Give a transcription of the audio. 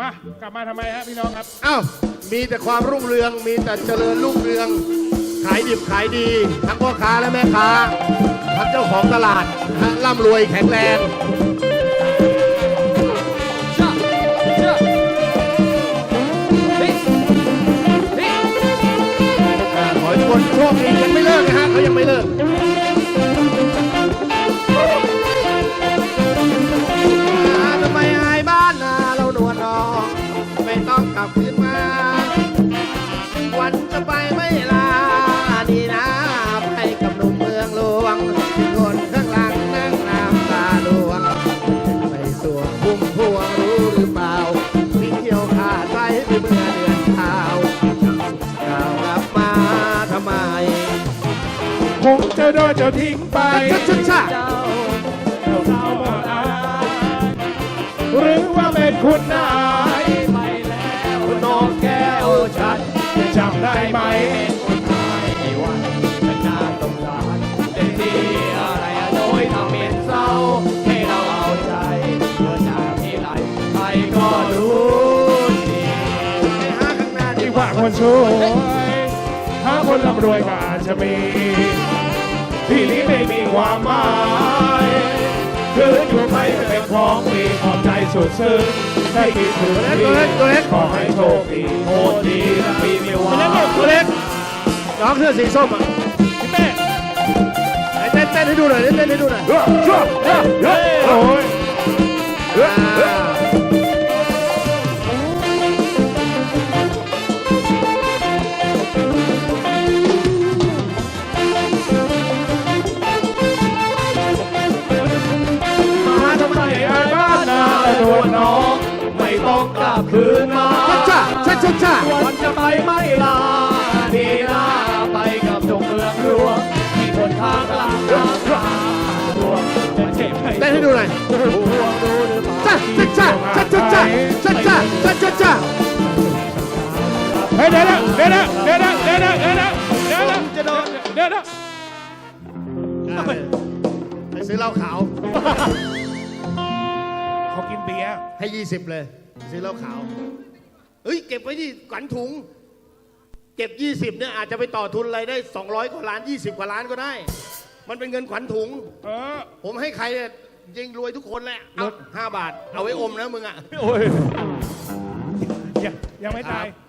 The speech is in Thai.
มากลับมาทำไมฮะพี่น้องครับอ้าวมีแต่ความรุ่งเรือง มีแต่เจริญรุ่งเรือง ขายดิบขายดี ทั้งพ่อค้าและแม่ค้า ทั้งเจ้าของตลาดล่ำรวยแข็งแรงอ่าขอให้ทุกคนโชคดียังไม่เลิกนะฮะเขายังไม่เลิก คงจะโดนเจ้าทิ้งไปชัดชัดชัดาเราหมดอายหรือว่าเป็นคุณนายไปแล้วน้องแก้วฉันจะจำได้ไหมคนนายในวันฉันน่าสงสารเต็มที่อะไรโดยทำเป็นเศร้าให้เราเอาใจเมื่อจากที่ไรใครก็รู้ดีหาข้างหน้าดีกว่าว่าคนช่วยถ้าคนร่ำรวยก็อาจจะมี ที่นี้ไม่มีความหมายคืออยู่ไปจะเป็นของมีขอบใจสุดซึ้งได้กินถึงตัวเล็กตัวเล็กขอให้โชคดีโคตรดีและปีไม่ว่าตัวเล็กน้องเสื้อสีส้มอะพี่แม่ไหนเต้นเต้นให้ดูหน่อยเต้นเต้นให้ดูหน่อยเฮ้ยเฮ้ยเฮ้ยโอ้ย ชึชาวันจะไปไม่ลาดีลาไปกับจงเมืองรวงมีคนทางลาลาลารวงจะเจ็บให้ได้ให้ดูหน่อยจ้าชึกชาจ้าชึกชาจ้าชึกชาจ้าชึกชาเฮ้ยเดี๋ยวนะเดี๋ยวนะเดี๋ยวนะเดี๋ยวนะเดี๋ยวนะเดี๋ยวนะจะโดนเดี๋ยวนะไปซื้อเหล้าขาวเขากินเบียร์ให้ 20 เลย ซื้อเหล้าขาว เฮ้ยเก็บไว้ที่ขวัญถุง เก็บ 20เนี่ยอาจจะไปต่อทุนอะไรได้ 200 กว่าล้าน 20 กว่าล้านก็ได้ มันเป็นเงินขวัญถุง เออ ผมให้ใครเนี่ยยิงรวยทุกคนแหละเอาห้าบาท เอาไว้อมนะมึงอะ โอ้ยยังยังไม่ตาย